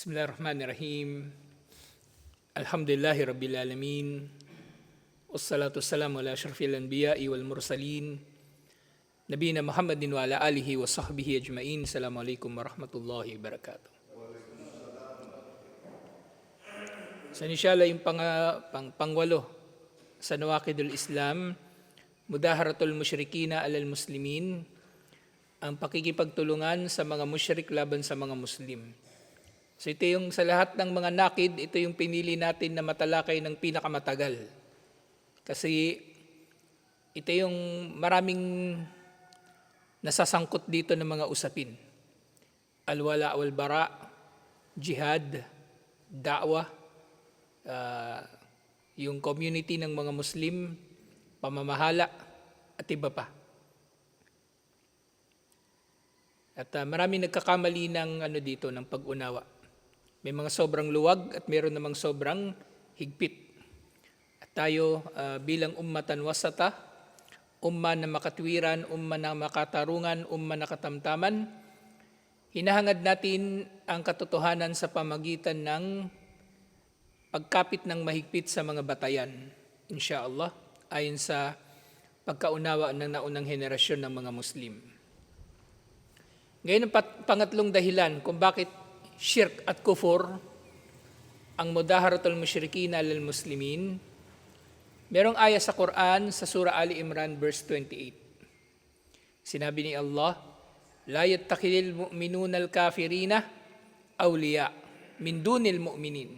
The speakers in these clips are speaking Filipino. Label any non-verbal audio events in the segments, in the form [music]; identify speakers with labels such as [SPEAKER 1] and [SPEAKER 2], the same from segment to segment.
[SPEAKER 1] Bismillahirrahmanirrahim. Alhamdulillahi Rabbil Alamin. Wassalatu wassalamu ala asyrafil anbiya'i wal mursalin. Nabiyina Muhammadin wa ala alihi wa sahbihi ajma'in. Assalamualaikum warahmatullahi wabarakatuh. So inshallah yung pang, pang, pangwalo sa Nawakidul Islam, Mudaharatul Musyrikina alal Muslimin, ang pakikipagtulungan sa mga musyrik laban sa mga Muslim. So ito yung sa lahat ng mga nakid, ito yung pinili natin na matalakay ng pinakamatagal. Kasi ito yung maraming nasasangkot dito ng mga usapin. Alwala wal bara, jihad, da'wah, ah, yung community ng mga Muslim, pamamahala, at iba pa. At uh, maraming nagkakamali ng ano dito ng pag-unawa. May mga sobrang luwag at meron namang sobrang higpit. At tayo ah, bilang ummatan wasata, umma na makatwiran, umma na makatarungan, umma na katamtaman, hinahangad natin ang katotohanan sa pamagitan ng pagkapit ng mahigpit sa mga batayan, inshallah, ayon sa pagkaunawa ng naunang henerasyon ng mga Muslim. Ngayon ang pangatlong dahilan kung bakit shirk at kufur ang mudaharatul musyrikin lil muslimin. Merong aya sa Quran sa Surah Ali Imran verse 28. Sinabi ni Allah, La yattakidil mu'minuna al-kafirina awliya min dunil mu'minin.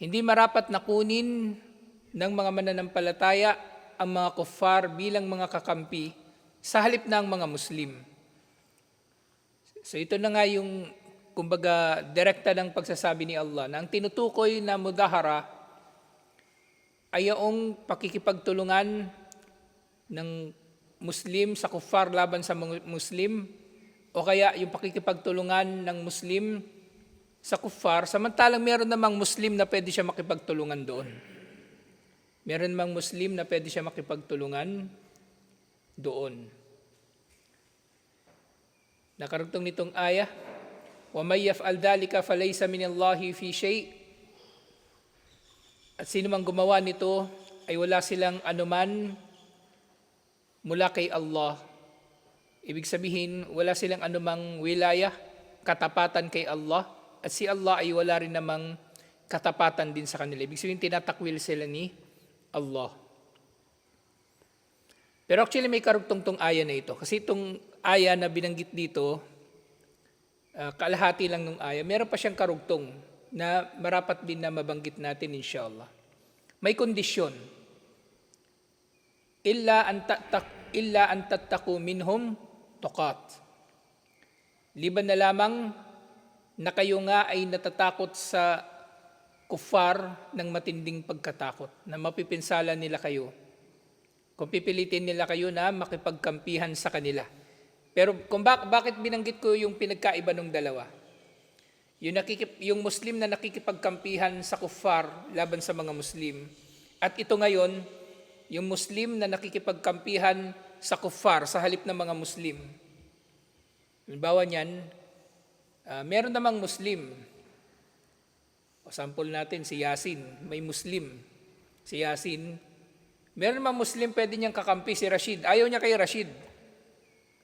[SPEAKER 1] Hindi marapat na kunin ng mga mananampalataya ang mga kuffar bilang mga kakampi sa halip ng mga Muslim. So ito na nga yung kumbaga direkta ng pagsasabi ni Allah na ang tinutukoy na mudahara ay yung pakikipagtulungan ng Muslim sa kuffar laban sa Muslim o kaya yung pakikipagtulungan ng Muslim sa kuffar samantalang meron namang Muslim na pwede siya makipagtulungan doon. Meron namang Muslim na pwede siya makipagtulungan doon. Nakarugtong nitong aya, وَمَنْ يَفْعَلْ ذَلِكَ فَلَيْسَ مِنَ اللَّهِ فِي شَيْءٍ At sino mang gumawa nito ay wala silang anuman mula kay Allah. Ibig sabihin, wala silang anumang wilaya, katapatan kay Allah, at si Allah ay wala rin namang katapatan din sa kanila. Ibig sabihin, tinatakwil sila ni Allah. Pero actually may karugtong tong aya na ito. Kasi itong aya na binanggit dito, ah, kalahati lang ng aya, meron pa siyang karugtong na marapat din na mabanggit natin inshallah. May kondisyon. Illa an tatak illa an tattaku minhum tuqat. Liban na lamang na kayo nga ay natatakot sa kufar ng matinding pagkatakot, na mapipinsala nila kayo. Kung pipilitin nila kayo na makipagkampihan sa kanila. Pero kung bak- bakit binanggit ko yung pinagkaiba ng dalawa? Yung, nakikip, yung Muslim na nakikipagkampihan sa kuffar laban sa mga Muslim. At ito ngayon, yung Muslim na nakikipagkampihan sa kuffar sa halip ng mga Muslim. Halimbawa niyan, ah, meron namang Muslim. O sample natin, si Yasin, may Muslim. Si Yasin, meron namang Muslim, pwede niyang kakampi si Rashid. Ayaw niya kay Rashid.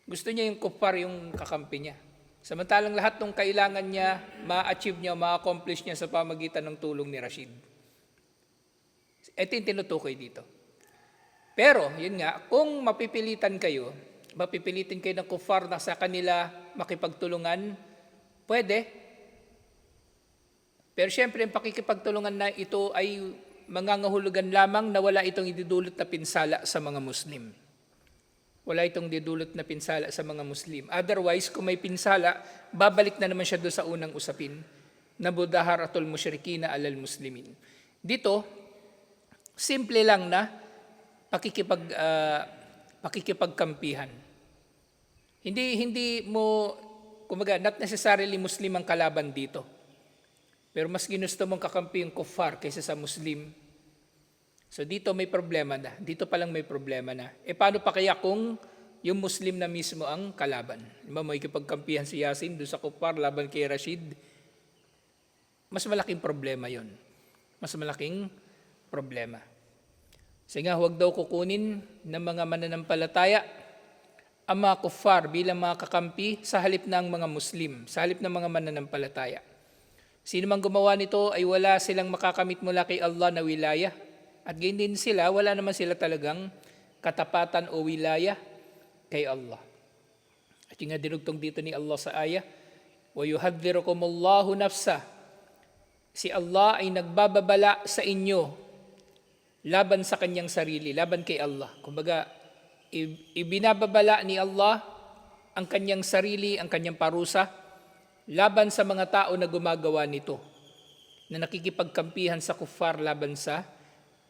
[SPEAKER 1] Gusto niya yung kuffar yung kakampi niya. Samantalang lahat ng kailangan niya, ma-achieve niya, ma-accomplish niya sa pamagitan ng tulong ni Rashid. Ito yung tinutukoy dito. Pero, yun nga, kung mapipilitan kayo, mapipilitin kayo ng kufar na sa kanila makipagtulungan, pwede. Pero syempre, ang pakikipagtulungan na ito ay mangangahulugan lamang na wala itong idudulot na pinsala sa mga Muslim. Wala itong didulot na pinsala sa mga Muslim. Otherwise, kung may pinsala, babalik na naman siya doon sa unang usapin na budaharatul musyrikina alal muslimin. Dito, simple lang na pakikipag ah, pakikipagkampihan. Hindi hindi mo kumaga not necessarily Muslim ang kalaban dito. Pero mas ginusto mong kakampi yung kuffar kaysa sa Muslim. So dito may problema na. Dito pa lang may problema na. E paano pa kaya kung yung Muslim na mismo ang kalaban. Diba, may ikipagkampihan si Yasin doon sa Kupar laban kay Rashid. Mas malaking problema yon. Mas malaking problema. Sige nga, huwag daw kukunin ng mga mananampalataya ang mga kuffar bilang mga kakampi sa halip ng mga Muslim, sa halip ng mga mananampalataya. Sino mang gumawa nito ay wala silang makakamit mula kay Allah na wilaya. At gayon din sila, wala naman sila talagang katapatan o wilaya kay Allah. At yung nga dinugtong dito ni Allah sa aya, وَيُحَذِّرُكُمُ اللَّهُ nafsa. Si Allah ay nagbababala sa inyo laban sa kanyang sarili, laban kay Allah. Kumbaga, i- ibinababala ni Allah ang kanyang sarili, ang kanyang parusa, laban sa mga tao na gumagawa nito, na nakikipagkampihan sa kuffar laban sa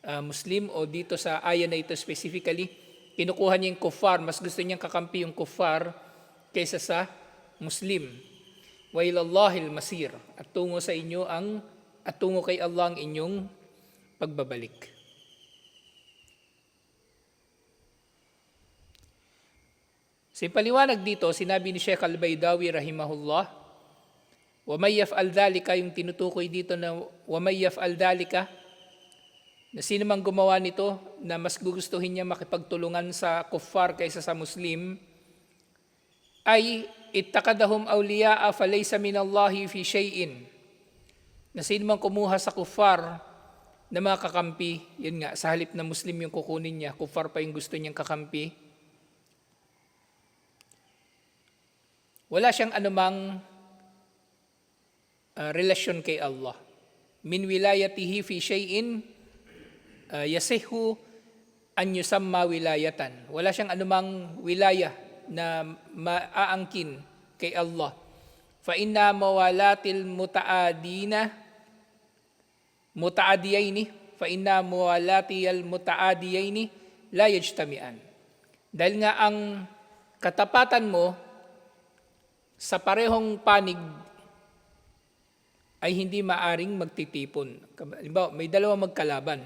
[SPEAKER 1] ah, Muslim o dito sa aya na ito specifically, kinukuha niya yung kuffar, mas gusto niyang kakampi yung kuffar kaysa sa Muslim. Wa ilallahil masir at tungo sa inyo ang at tungo kay Allah ang inyong pagbabalik. Sa paliwanag dito, sinabi ni Sheikh Al-Baydawi rahimahullah, yaf'al dhalika, yung tinutukoy dito na yaf'al dhalika, na sino mang gumawa nito na mas gugustuhin niya makipagtulungan sa kuffar kaysa sa Muslim, ay ittakadahum awliya'a falaysa minallahi fi shay'in. Na sino mang kumuha sa kuffar na mga kakampi, yun nga, sa halip na Muslim yung kukunin niya, kuffar pa yung gusto niyang kakampi, wala siyang anumang uh, relasyon kay Allah. Min wilayatihi fi shay'in uh, yasihu an yusamma wilayatan. Wala siyang anumang wilaya na maaangkin kay Allah. Fa inna mawalatil mutaadina mutaadiyaini fa inna mawalatiyal mutaadiyaini la yajtami'an. Dahil nga ang katapatan mo sa parehong panig ay hindi maaring magtitipon. Halimbawa, may dalawa magkalaban.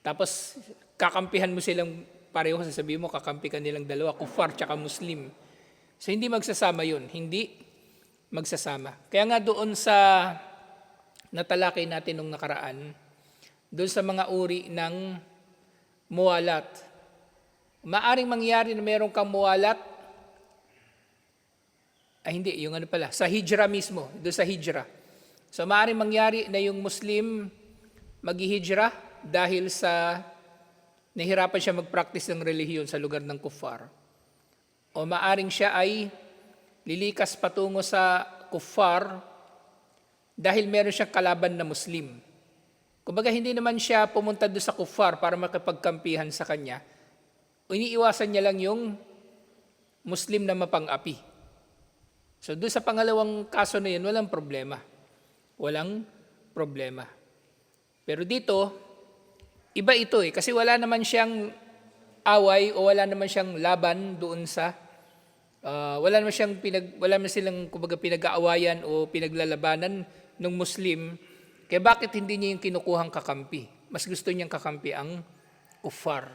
[SPEAKER 1] Tapos, kakampihan mo silang pareho, sasabihin mo, kakampi ka nilang dalawa, kufar tsaka muslim. So, hindi magsasama yun. Hindi magsasama. Kaya nga doon sa natalakay natin nung nakaraan, doon sa mga uri ng muwalat. Maaring mangyari na meron kang muwalat ay hindi, yung ano pala, sa hijra mismo, doon sa hijra. So maaaring mangyari na yung Muslim maghihijra dahil sa nahirapan siya mag-practice ng relihiyon sa lugar ng kuffar. O maaring siya ay lilikas patungo sa kuffar dahil meron siyang kalaban na Muslim. Kumbaga hindi naman siya pumunta doon sa kuffar para makipagkampihan sa kanya. Iniiwasan niya lang yung Muslim na mapang-api. So doon sa pangalawang kaso na yun, walang problema. Walang problema. Pero dito, iba ito eh. Kasi wala naman siyang away o wala naman siyang laban doon sa uh, wala naman siyang pinag wala naman silang kumbaga pinag-aawayan o pinaglalabanan ng Muslim. Kaya bakit hindi niya yung kinukuhang kakampi? Mas gusto niyang kakampi ang kuffar.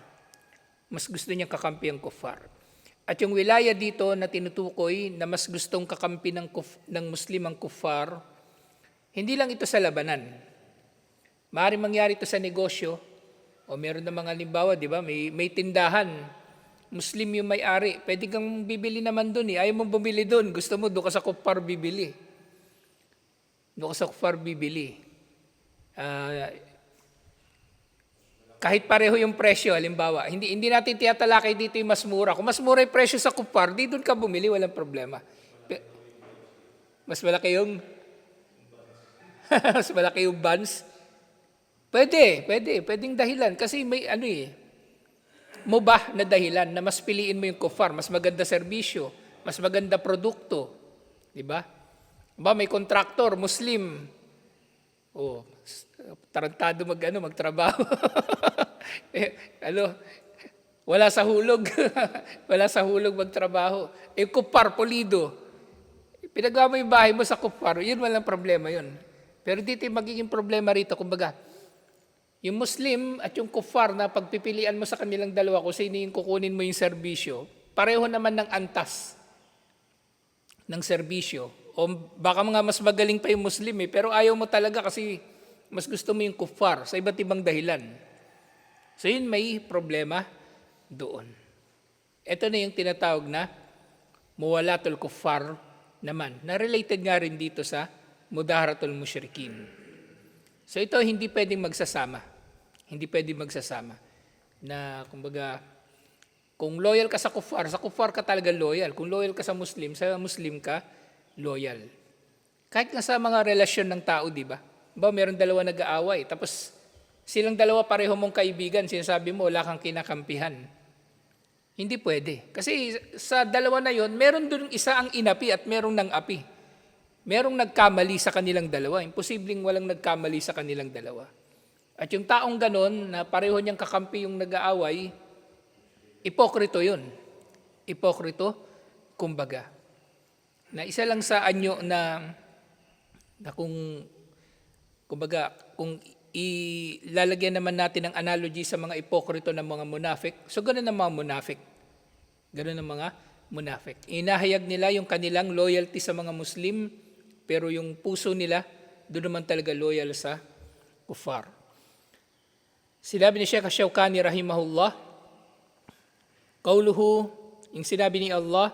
[SPEAKER 1] Mas gusto niyang kakampi ang kuffar. At yung wilaya dito na tinutukoy na mas gustong kakampi ng, kuf, ng Muslim ang kuffar, hindi lang ito sa labanan. Maaari mangyari ito sa negosyo. O meron na mga limbawa, di ba? May, may tindahan. Muslim yung may-ari. Pwede kang bibili naman doon eh. Ayaw mong bumili doon. Gusto mo, doon ka sa kuffar bibili. Doon ka sa kuffar bibili. Uh, kahit pareho yung presyo, halimbawa, hindi, hindi natin tiyatalakay dito yung mas mura. Kung mas mura yung presyo sa kupar, di doon ka bumili, walang problema. Mas malaki yung [laughs] mas malaki yung buns. Pwede, pwede, pwedeng dahilan. Kasi may ano eh, mubah na dahilan na mas piliin mo yung kufar, mas maganda serbisyo, mas maganda produkto. Di ba? Ba, may kontraktor, Muslim. Oh, tarantado mag ano, magtrabaho. [laughs] eh, ano, wala sa hulog. [laughs] wala sa hulog magtrabaho. Eh, kupar, polido. Pinagawa mo yung bahay mo sa kupar, yun walang problema yun. Pero dito yung magiging problema rito, kumbaga, Yung Muslim at yung kuffar na pagpipilian mo sa kanilang dalawa kung sino yung kukunin mo yung serbisyo, pareho naman ng antas ng serbisyo. O baka mga mas magaling pa yung Muslim eh, pero ayaw mo talaga kasi mas gusto mo yung kuffar sa iba't ibang dahilan. So yun may problema doon. Ito na yung tinatawag na muwalatul kuffar naman, na related nga rin dito sa mudaharatul musyrikin. So ito hindi pwedeng magsasama. Hindi pwedeng magsasama. Na kumbaga, kung loyal ka sa kuffar, sa kuffar ka talaga loyal. Kung loyal ka sa Muslim, sa Muslim ka loyal. Kahit nga sa mga relasyon ng tao, di ba? Ba, meron dalawa nag-aaway. Tapos silang dalawa pareho mong kaibigan, sinasabi mo, wala kang kinakampihan. Hindi pwede. Kasi sa dalawa na yon, meron dun isa ang inapi at merong nang api. Merong nagkamali sa kanilang dalawa. Imposibleng walang nagkamali sa kanilang dalawa. At yung taong ganon, na pareho niyang kakampi yung nag-aaway, ipokrito yun. Ipokrito, kumbaga. Na isa lang sa anyo na, na kung, kumbaga, kung ilalagyan naman natin ng analogy sa mga ipokrito ng mga munafik, so ganun ang mga munafik. Ganun ang mga munafik. Inahayag nila yung kanilang loyalty sa mga Muslim, pero yung puso nila, doon naman talaga loyal sa kufar. Sinabi ni Sheikh Shawkani rahimahullah, Kauluhu, yung sinabi ni Allah,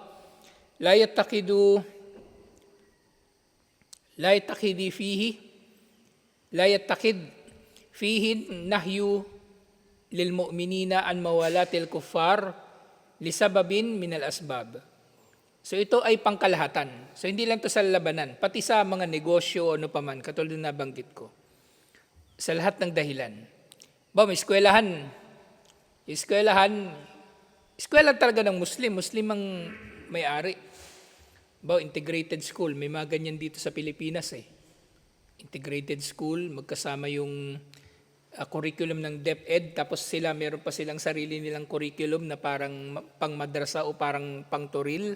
[SPEAKER 1] La yattakidu, La yattakidi fihi, La yattakid fihi nahyu lil mu'minina an mawalatil kuffar lisababin min al asbab. So ito ay pangkalahatan. So hindi lang to sa labanan, pati sa mga negosyo o ano paman, katulad na nabanggit ko. Sa lahat ng dahilan. Ba, may eskwelahan. Eskwelahan, eskwela talaga ng Muslim. Muslim ang may-ari. Ba, integrated school. May mga ganyan dito sa Pilipinas eh. Integrated school, magkasama yung uh, curriculum ng DepEd, tapos sila, meron pa silang sarili nilang curriculum na parang pang madrasa o parang pang turil.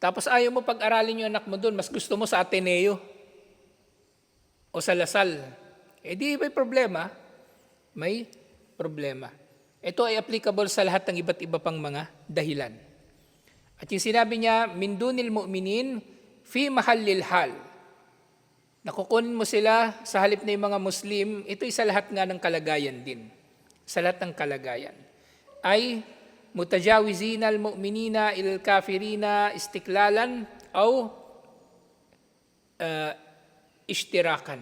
[SPEAKER 1] Tapos ayaw mo pag-aralin yung anak mo doon, mas gusto mo sa Ateneo o sa Lasal. Eh di may problema. May problema. Ito ay applicable sa lahat ng iba't iba pang mga dahilan. At yung sinabi niya, min dunil mu'minin fi mahallil hal. Nakukunin mo sila sa halip na yung mga Muslim, ito sa lahat nga ng kalagayan din. Sa lahat ng kalagayan. Ay mutajawizin al mu'minina il kafirina istiklalan o uh, ishtirakan.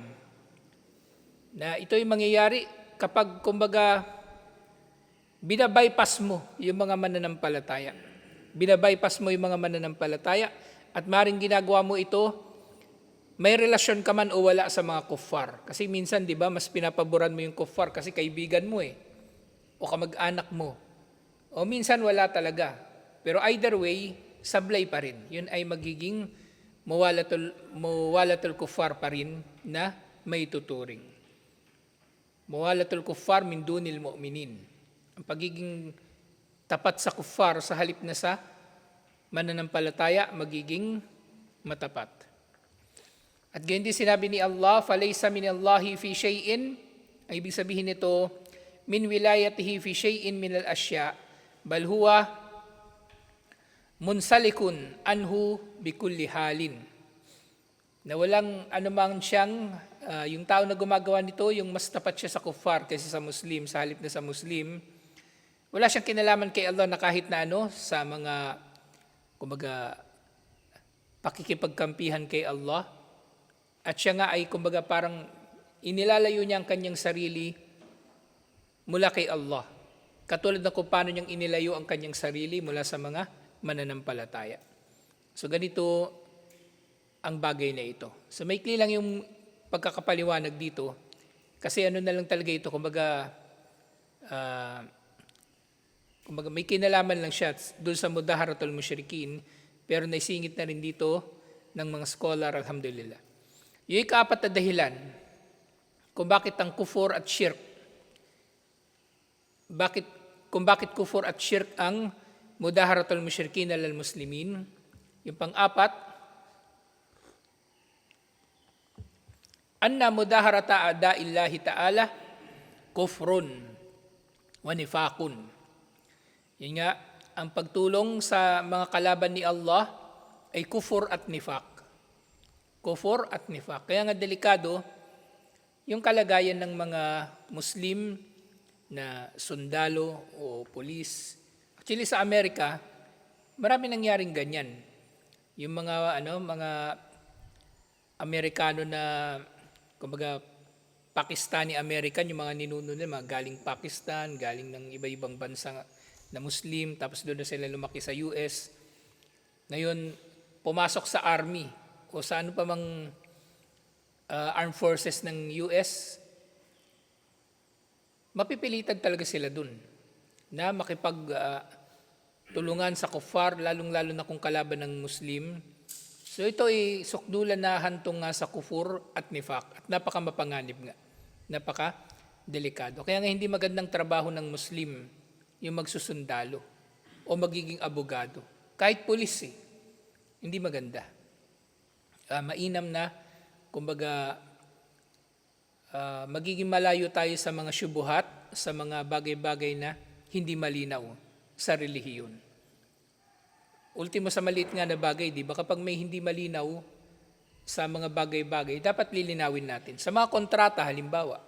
[SPEAKER 1] Na ito yung mangyayari kapag kumbaga binabypass mo yung mga mananampalataya. Binabypass mo yung mga mananampalataya at maring ginagawa mo ito, may relasyon ka man o wala sa mga kuffar. Kasi minsan, di ba, mas pinapaboran mo yung kuffar kasi kaibigan mo eh. O kamag-anak mo. O minsan wala talaga. Pero either way, sablay pa rin. Yun ay magiging mawalatul, mawalatul kuffar pa rin na may tuturing. Muwalatul kuffar min dunil mu'minin. Ang pagiging tapat sa kuffar sa halip na sa mananampalataya magiging matapat. At ganyan din sinabi ni Allah, falaysa min Allahi fi shay'in, ay ibig sabihin nito, min wilayatihi fi shay'in min al-asya, bal huwa munsalikun anhu bikulli halin. Na walang anumang siyang uh, yung tao na gumagawa nito, yung mas tapat siya sa kuffar kaysa sa Muslim, sa halip na sa Muslim, wala siyang kinalaman kay Allah na kahit na ano, sa mga, kumbaga, pakikipagkampihan kay Allah. At siya nga ay, kumbaga, parang inilalayo niya ang kanyang sarili mula kay Allah. Katulad na kung paano niyang inilayo ang kanyang sarili mula sa mga mananampalataya. So ganito ang bagay na ito. So maikli lang yung pagkakapaliwanag dito kasi ano na lang talaga ito, kumbaga, uh, kumbaga may kinalaman lang siya doon sa mudaharatul musyrikin pero naisingit na rin dito ng mga scholar, alhamdulillah. Yung ikaapat na dahilan kung bakit ang kufur at shirk bakit kung bakit kufur at shirk ang mudaharatul musyrikin al muslimin yung pang-apat anna mudaharata ada illahi ta'ala kufrun wa nifakun. Yun nga, ang pagtulong sa mga kalaban ni Allah ay kufur at nifak. Kufur at nifak. Kaya nga delikado yung kalagayan ng mga Muslim na sundalo o polis. Actually sa Amerika, marami nangyaring ganyan. Yung mga ano, mga Amerikano na kumbaga Pakistani American, yung mga ninuno nila, mga galing Pakistan, galing ng iba-ibang bansa na Muslim, tapos doon na sila lumaki sa US. Ngayon, pumasok sa army o sa ano pa mang uh, armed forces ng US, mapipilitan talaga sila dun na makipag uh, tulungan sa kufar, lalong-lalo na kung kalaban ng Muslim. So ito ay sukdulan na hantong nga sa kufur at nifak at napaka mapanganib nga. Napaka delikado. Kaya nga hindi magandang trabaho ng Muslim yung magsusundalo o magiging abogado. Kahit pulis eh, hindi maganda. Uh, mainam na, kumbaga, uh, magiging malayo tayo sa mga syubuhat, sa mga bagay-bagay na hindi malinaw sa relihiyon. Ultimo sa maliit nga na bagay, di ba? Kapag may hindi malinaw sa mga bagay-bagay, dapat lilinawin natin. Sa mga kontrata, halimbawa,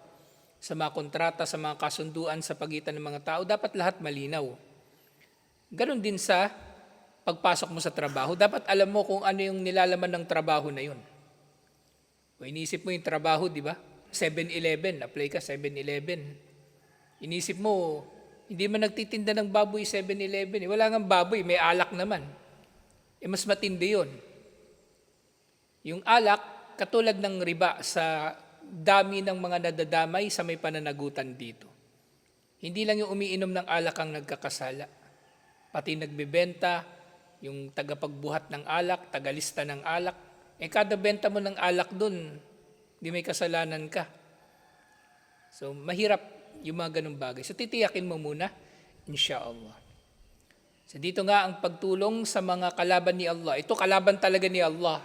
[SPEAKER 1] sa mga kontrata, sa mga kasunduan sa pagitan ng mga tao, dapat lahat malinaw. Ganon din sa pagpasok mo sa trabaho, dapat alam mo kung ano yung nilalaman ng trabaho na yun. O inisip mo yung trabaho, di ba? 7-Eleven, apply ka 7-Eleven. Inisip mo, hindi man nagtitinda ng baboy 7-Eleven. Eh. Wala nga baboy, may alak naman. Eh mas matindi yun. Yung alak, katulad ng riba sa dami ng mga nadadamay sa may pananagutan dito. Hindi lang yung umiinom ng alak ang nagkakasala. Pati nagbebenta, yung tagapagbuhat ng alak, tagalista ng alak. Eh kada benta mo ng alak dun, di may kasalanan ka. So mahirap yung mga ganung bagay. So titiyakin mo muna, insyaAllah. So dito nga ang pagtulong sa mga kalaban ni Allah. Ito kalaban talaga ni Allah.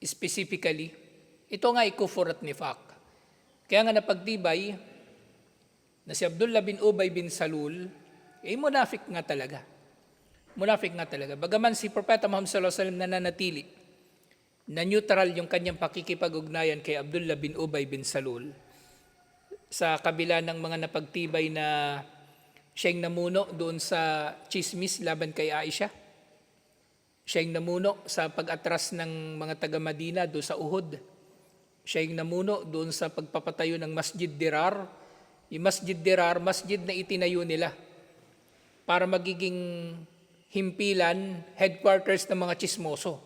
[SPEAKER 1] Specifically, ito nga ikufur at nifak. Kaya nga napagtibay na si Abdullah bin Ubay bin Salul, eh munafik nga talaga. Munafik nga talaga. Bagaman si Propeta Muhammad sallallahu alaihi wasallam nananatili na neutral yung kanyang pakikipag-ugnayan kay Abdullah bin Ubay bin Salul sa kabila ng mga napagtibay na siyang namuno doon sa chismis laban kay Aisha. Siyang namuno sa pag-atras ng mga taga-Madina doon sa Uhud. Siyang namuno doon sa pagpapatayo ng Masjid Dirar. Yung Masjid Dirar, masjid na itinayo nila para magiging himpilan, headquarters ng mga chismoso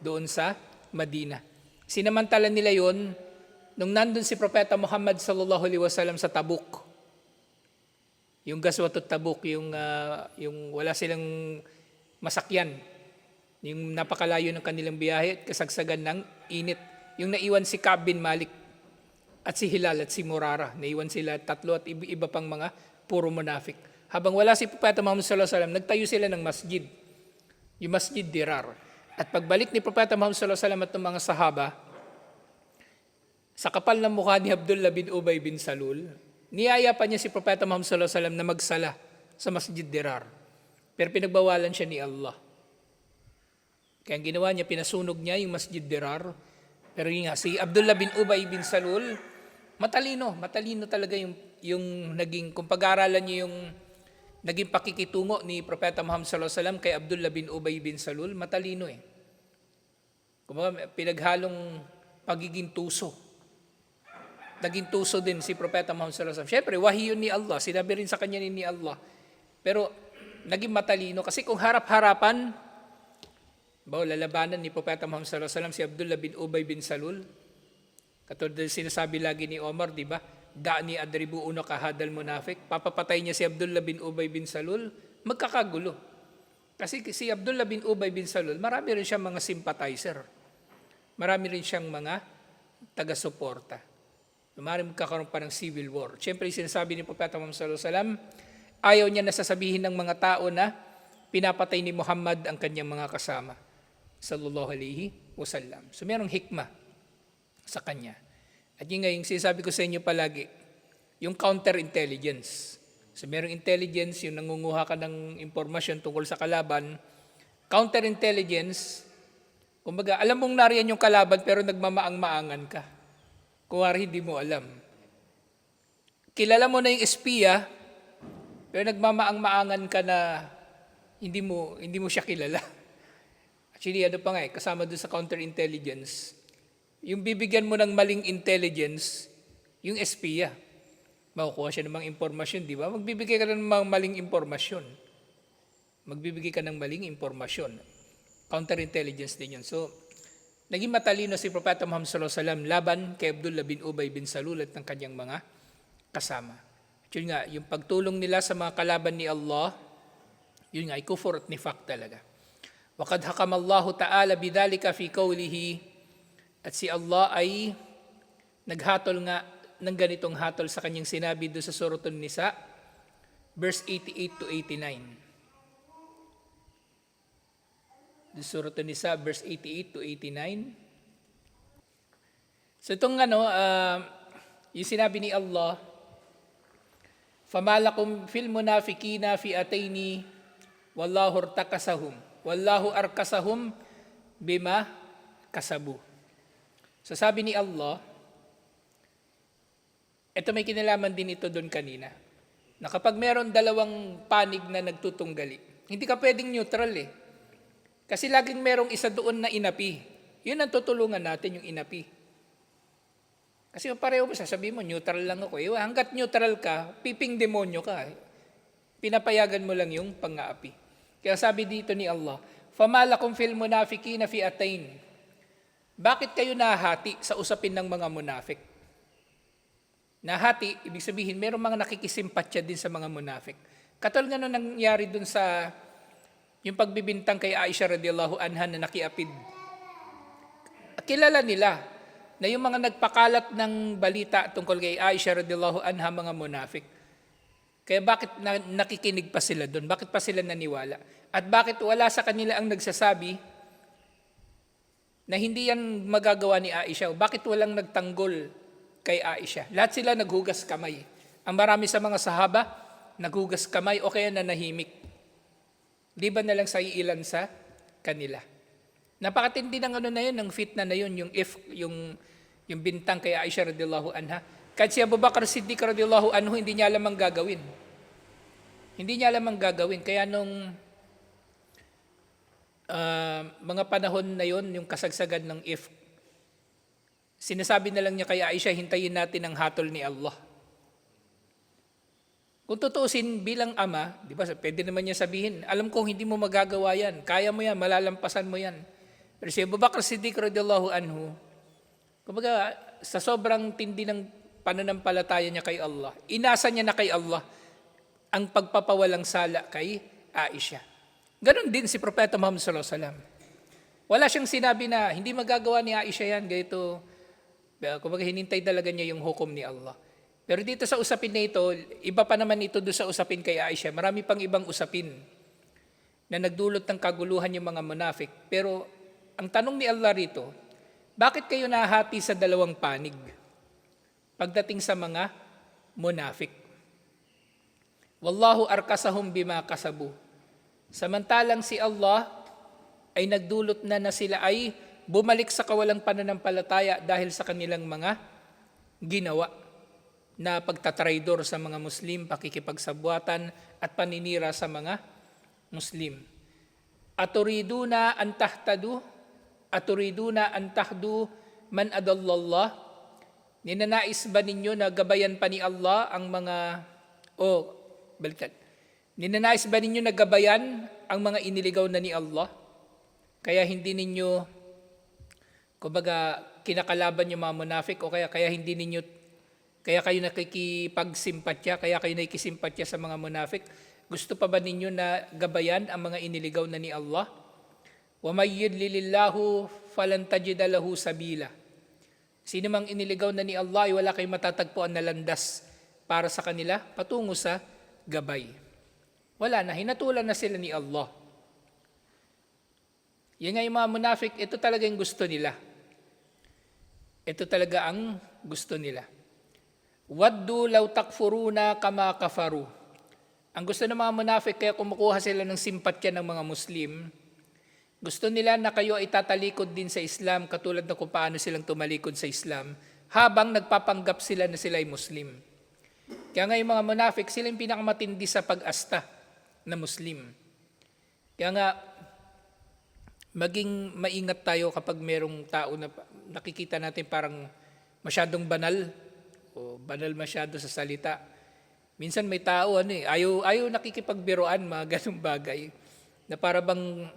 [SPEAKER 1] doon sa Madina. Sinamantala nila yon nung nandun si Propeta Muhammad sallallahu alaihi wasallam sa Tabuk. Yung gaswatot Tabuk, yung, uh, yung wala silang masakyan. Yung napakalayo ng kanilang biyahe at kasagsagan ng init. Yung naiwan si Kab bin Malik at si Hilal at si Murara. Naiwan sila tatlo at iba pang mga puro munafik. Habang wala si Propeta Muhammad sallallahu alaihi wasallam, nagtayo sila ng masjid. Yung masjid Dirar. At pagbalik ni Propeta Muhammad sallallahu alaihi wasallam at ng mga sahaba, sa kapal ng mukha ni Abdullah bin Ubay bin Salul, niyaya pa niya si Propeta Muhammad sallallahu alaihi wasallam na magsala sa Masjid Dirar. Pero pinagbawalan siya ni Allah. Kaya ginawa niya, pinasunog niya yung Masjid Dirar. Pero yun nga, si Abdullah bin Ubay bin Salul, matalino, matalino talaga yung, yung naging, kung pag-aaralan niyo yung naging pakikitungo ni Propeta Muhammad sallallahu alaihi wasallam kay Abdullah bin Ubay bin Salul, matalino eh. Kumbaga, pinaghalong pagiging tuso naging tuso din si Propeta Muhammad sallallahu alaihi wasallam. Syempre, wahi yun ni Allah. Sinabi rin sa kanya ni Allah. Pero naging matalino kasi kung harap-harapan, ba lalabanan ni Propeta Muhammad sallallahu alaihi wasallam si Abdullah bin Ubay bin Salul. Katulad din sinasabi lagi ni Omar, di ba? Da'ni adribu uno kahadal munafik. Papapatay niya si Abdullah bin Ubay bin Salul. Magkakagulo. Kasi si Abdullah bin Ubay bin Salul, marami rin siyang mga sympathizer. Marami rin siyang mga taga-suporta. Maaaring magkakaroon pa ng civil war. Siyempre, sinasabi ni Propeta Muhammad sallallahu alaihi wasallam, ayaw niya nasasabihin ng mga tao na pinapatay ni Muhammad ang kanyang mga kasama. Sallallahu alaihi wasallam. So, mayroong hikma sa kanya. At yun nga, sinasabi ko sa inyo palagi, yung counterintelligence. So merong intelligence, yung nangunguha ka ng impormasyon tungkol sa kalaban. Counterintelligence, kumbaga, alam mong nariyan yung kalaban pero nagmamaang-maangan ka. Kung hindi mo alam. Kilala mo na yung espiya, pero nagmamaang-maangan ka na hindi mo hindi mo siya kilala. [laughs] Actually, ano pa nga eh, kasama doon sa counterintelligence, yung bibigyan mo ng maling intelligence, yung espiya. Makukuha siya ng mga impormasyon, di ba? Magbibigay ka ng mga maling impormasyon. Magbibigay ka ng maling impormasyon. Counterintelligence din yun. So, Naging matalino si Propeta Muhammad sallallahu alaihi wasallam laban kay Abdullah bin Ubay bin Salul at ng kanyang mga kasama. At yun nga, yung pagtulong nila sa mga kalaban ni Allah, yun nga, ay kufur at nifak talaga. Wakad hakam Allahu ta'ala bidalika fi kaulihi at si Allah ay naghatol nga ng ganitong hatol sa kanyang sinabi do sa Suratun Nisa, verse 88 to 89. Doon sa Suratul Nisa, verse 88 to 89. So itong ano, ah, yung sinabi ni Allah, فَمَالَكُمْ فِي الْمُنَافِقِينَ فِي أَتَيْنِ وَاللَّهُ ارْتَكَسَهُمْ وَاللَّهُ أَرْكَسَهُمْ بِمَا kasabu. So sabi ni Allah, ito may kinalaman din ito doon kanina, na kapag meron dalawang panig na nagtutunggali, hindi ka pwedeng neutral eh. Kasi laging merong isa doon na inapi. Yun ang tutulungan natin, yung inapi. Kasi pareho mo, sasabihin mo, neutral lang ako. Eh, hanggat neutral ka, piping demonyo ka. Pinapayagan mo lang yung pang-aapi. Kaya sabi dito ni Allah, فَمَالَكُمْ فِي الْمُنَافِقِينَ فِي أَتَيْنِ Bakit kayo nahati sa usapin ng mga munafik? Nahati, ibig sabihin, merong mga nakikisimpatya din sa mga munafik. Katulad nga nung nangyari dun sa yung pagbibintang kay Aisha radiallahu anha na nakiapid. Kilala nila na yung mga nagpakalat ng balita tungkol kay Aisha radiallahu anha mga munafik. Kaya bakit na, nakikinig pa sila doon? Bakit pa sila naniwala? At bakit wala sa kanila ang nagsasabi na hindi yan magagawa ni Aisha? Bakit walang nagtanggol kay Aisha? Lahat sila naghugas kamay. Ang marami sa mga sahaba, naghugas kamay o kaya nanahimik. Di ba na lang sa ilan sa kanila? Napakatindi ng ano na yun, ng fitna na yun, yung if, yung, yung bintang kay Aisha radiallahu anha. Kahit si Abu Bakar Siddiq radiallahu anhu, hindi niya alam ang gagawin. Hindi niya alam ang gagawin. Kaya nung ah, mga panahon na yon yung kasagsagan ng if, sinasabi na lang niya kay Aisha, hintayin natin ang hatol ni Allah. Kung tutuusin bilang ama, di ba, pwede naman niya sabihin, alam kong hindi mo magagawa yan, kaya mo yan, malalampasan mo yan. Pero si Abu Bakr Siddiq radiallahu anhu, kumbaga, sa sobrang tindi ng pananampalataya niya kay Allah, inasa niya na kay Allah ang pagpapawalang sala kay Aisha. Ganon din si Propeta Muhammad sallallahu alaihi wasallam. Wala siyang sinabi na hindi magagawa ni Aisha yan, ganito. Kumbaga hinintay talaga niya yung hukom ni Allah. Pero dito sa usapin na ito, iba pa naman ito doon sa usapin kay Aisha. Marami pang ibang usapin na nagdulot ng kaguluhan yung mga munafik. Pero ang tanong ni Allah rito, bakit kayo nahati sa dalawang panig pagdating sa mga munafik? Wallahu arkasahum bima kasabu. Samantalang si Allah ay nagdulot na na sila ay bumalik sa kawalang pananampalataya dahil sa kanilang mga ginawa na pagtatraidor sa mga Muslim, pakikipagsabuatan at paninira sa mga Muslim. Aturiduna an tahtadu, aturiduna an tahdu man adallallah. Ninanais ba ninyo na gabayan pa ni Allah ang mga, o oh, baliktad, ninanais ba ninyo na gabayan ang mga iniligaw na ni Allah? Kaya hindi ninyo, kumbaga, kinakalaban yung mga munafik o kaya, kaya hindi ninyo kaya kayo nakikipagsimpatya, kaya kayo nakikisimpatya sa mga munafik. Gusto pa ba ninyo na gabayan ang mga iniligaw na ni Allah? وَمَنْ يُضْلِلِ اللَّهُ فَلَنْ تَجِدَ لَهُ سَبِيلًا Sino mang iniligaw na ni Allah ay wala kayong matatagpuan na landas para sa kanila patungo sa gabay. Wala na, hinatulan na sila ni Allah. Yan nga yung mga munafik, ito talaga yung gusto nila. Ito talaga ang gusto nila. Waddu law takfuruna kama kafaru. Ang gusto ng mga munafik kaya kumukuha sila ng simpatya ng mga Muslim, gusto nila na kayo ay tatalikod din sa Islam katulad na kung paano silang tumalikod sa Islam habang nagpapanggap sila na sila ay Muslim. Kaya nga yung mga munafik, sila yung pinakamatindi sa pag-asta na Muslim. Kaya nga, maging maingat tayo kapag merong tao na nakikita natin parang masyadong banal o banal masyado sa salita. Minsan may tao ano eh, ayaw, ayaw nakikipagbiroan mga [laughs] ganung bagay na para bang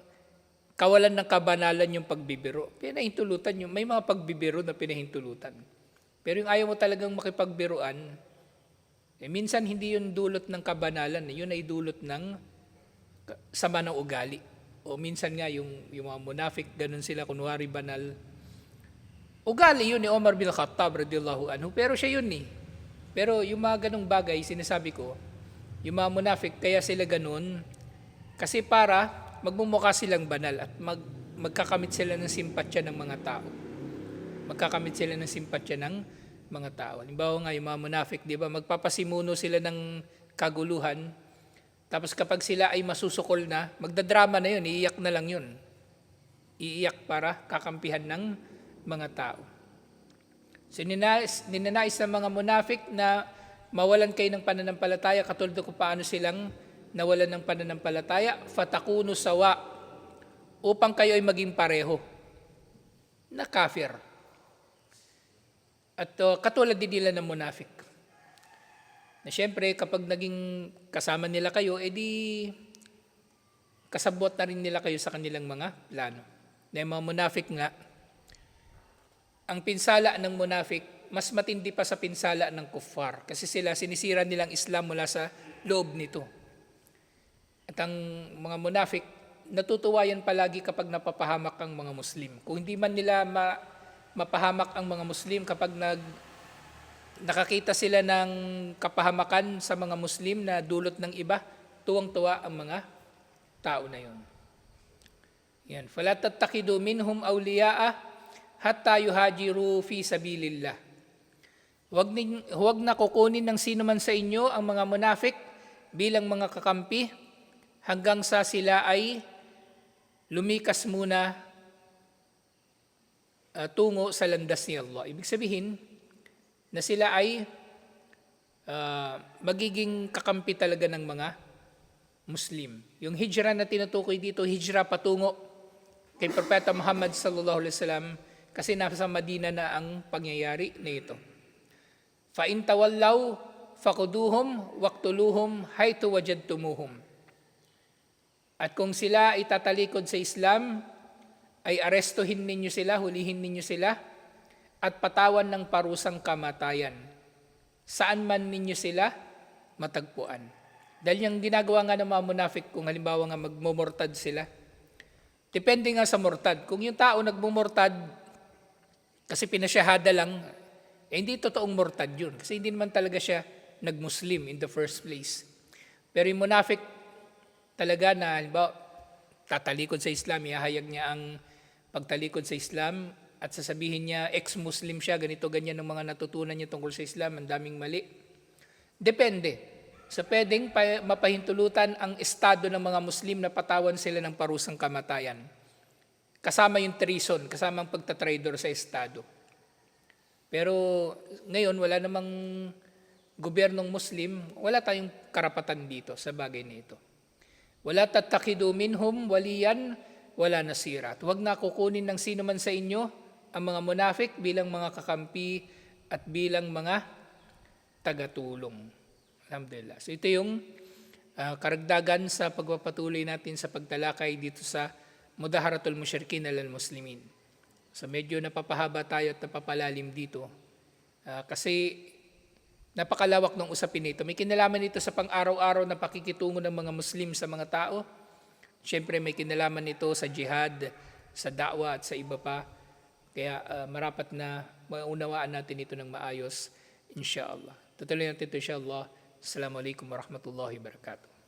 [SPEAKER 1] kawalan ng kabanalan yung pagbibiro. Pinahintulutan yung, may mga pagbibiro na pinahintulutan. Pero yung ayaw mo talagang makipagbiroan, eh, minsan hindi yun dulot ng kabanalan, eh. yun ay dulot ng sama ng ugali. O minsan nga yung, yung mga munafik, ganun sila, kunwari banal. Ugali yun ni Omar bin Khattab radiyallahu anhu, pero siya yun eh. Pero yung mga ganung bagay, sinasabi ko, yung mga munafik, kaya sila ganun, kasi para magmumukha silang banal at mag, magkakamit sila ng simpatya ng mga tao. Magkakamit sila ng simpatya ng mga tao. Halimbawa nga yung mga munafik, di ba, magpapasimuno sila ng kaguluhan, tapos kapag sila ay masusukol na, magdadrama na yun, iiyak na lang yun. Iiyak para kakampihan ng mga tao. So ninais, ninanais ng mga munafik na mawalan kayo ng pananampalataya katulad kung paano silang nawalan ng pananampalataya, fatakunu sawa, upang kayo ay maging pareho na kafir. At uh, katulad din nila ng munafik. Na siyempre, kapag naging kasama nila kayo, edi kasabot na rin nila kayo sa kanilang mga plano. Na yung mga munafik nga, ang pinsala ng munafik, mas matindi pa sa pinsala ng kuffar. Kasi sila, sinisira nilang Islam mula sa loob nito. At ang mga munafik, natutuwa yan palagi kapag napapahamak ang mga Muslim. Kung hindi man nila ma, mapahamak ang mga Muslim kapag nag, nakakita sila ng kapahamakan sa mga Muslim na dulot ng iba, tuwang-tuwa ang mga tao na yon. Yan. Fala tattakidu minhum awliya'a hatta yuhajiru fi sabilillah. Huwag, nin, huwag na kukunin ng sino man sa inyo ang mga munafik bilang mga kakampi hanggang sa sila ay lumikas muna uh, tungo sa landas ni Allah. Ibig sabihin na sila ay uh, magiging kakampi talaga ng mga Muslim. Yung hijra na tinutukoy dito, hijra patungo kay Propeta Muhammad sallallahu alaihi wasallam kasi nasa Madina na ang pangyayari na ito. Fa in tawallaw faquduhum waqtuluhum haythu wajadtumuhum. At kung sila ay tatalikod sa Islam, ay arestuhin ninyo sila, hulihin ninyo sila, at patawan ng parusang kamatayan. Saan man ninyo sila matagpuan. Dahil yung ginagawa nga ng mga munafik, kung halimbawa nga magmumurtad sila, depende nga sa murtad. Kung yung tao nagmumurtad, kasi pinasyahada lang, eh hindi totoong murtad yun. Kasi hindi naman talaga siya nag-Muslim in the first place. Pero yung munafik, talaga na, halimbawa, tatalikod sa Islam, ihahayag niya ang pagtalikod sa Islam at sasabihin niya, ex-Muslim siya, ganito, ganyan ang mga natutunan niya tungkol sa Islam, ang daming mali. Depende. Sa pwedeng pa- mapahintulutan ang estado ng mga Muslim na patawan sila ng parusang kamatayan. Kasama yung treason, kasama ang pagtatraidor sa estado. Pero ngayon, wala namang gobyernong Muslim, wala tayong karapatan dito sa bagay na ito. Wala tatakidu minhum waliyan, wala nasira. At huwag na kukunin ng sino man sa inyo ang mga munafik bilang mga kakampi at bilang mga tagatulong. Alhamdulillah. So ito yung ah, karagdagan sa pagpapatuloy natin sa pagtalakay dito sa Mudaharatul Musyrikin al Muslimin. So medyo napapahaba tayo at napapalalim dito. Ah, kasi napakalawak ng usapin nito. May kinalaman ito sa pang-araw-araw na pakikitungo ng mga Muslim sa mga tao. Siyempre may kinalaman nito sa jihad, sa da'wa at sa iba pa. Kaya ah, marapat na maunawaan natin ito ng maayos, inshallah. Tutuloy natin ito, inshallah. Assalamualaikum warahmatullahi wabarakatuh.